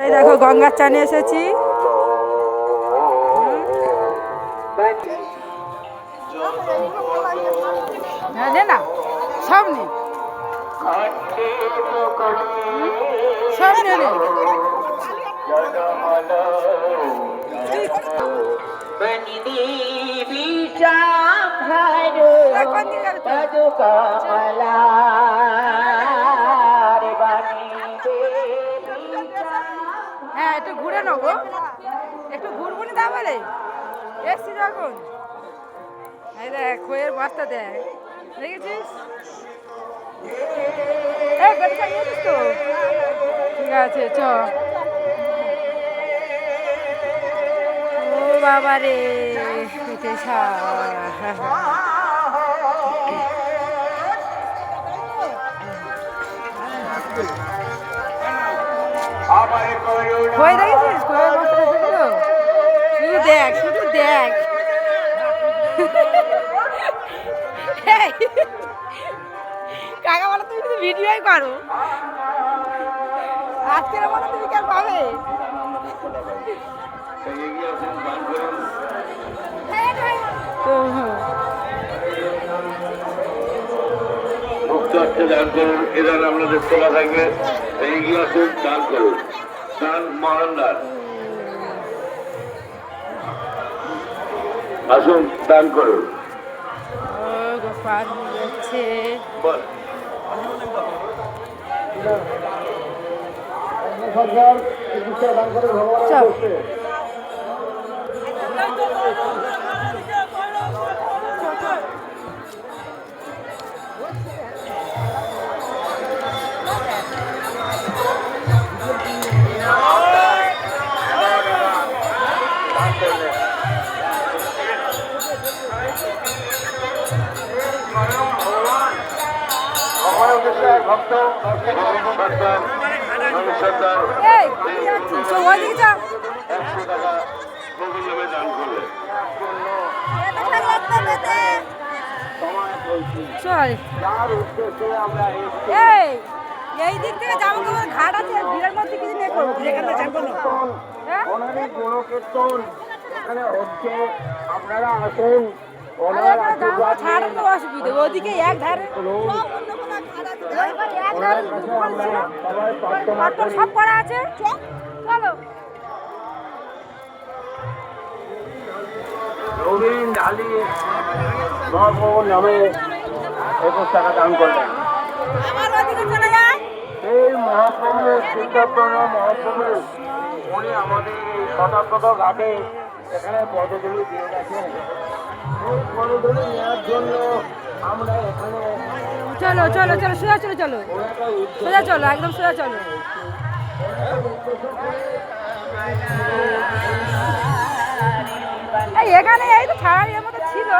এই দেখো গঙ্গার চানে এসেছি। হ্যাঁ নে না সব নে। একটু ঘুরে নেব একটু ঘুরবো না তারপরে এসছি যখন। এই দেখ খইয়ের বস্তা দেখ। দেখেছিস? তো? ঠিক আছে চ। ও বাবা রে পিঠে খই দেখেছিস? কাকা বলো তুমি কিন্তু ভিডিওই করো। আজকের বলো তুমি কেন পাবে? তো, হ্যাঁ। দান করুন। এদের আপনাদের তোলা থাকবে। এগিয়ে আসুন দান করুন। দান মহানদার আসুন দান করুন। ও গোপাল হয়ে যাচ্ছে বল ভক্ত এই। একশো টাকা দিক থেকে যাব তোমার ঘাট আছে ভিড়ের মধ্যে কিছু নেই করব যেখান হ্যাঁ ওনারই গুণকীর্তন এখানে হচ্ছে আপনারা আসুন ওনার আশীর্বাদ ছাড়েন তো অসুবিধে ওদিকে এক ধারে সব করা আছে চলো রবীন ঢালি মহাপ্রভুর নামে একুশ টাকা দান করলেন এই মহাপ্রভু সিদ্ধাপ্রণ মহাপ্রভু উনি আমাদের এই শতাব্দ ঘাটে এখানে পদধূলি দিয়ে এই পদধূলি নেওয়ার জন্য আমরা এখানে চলো চলো চলো, সোজা চলো চলো। সোজা চলো, একদম সোজা চলো। এই এখানে এই তো ছাড়ার এর মতো ছিল।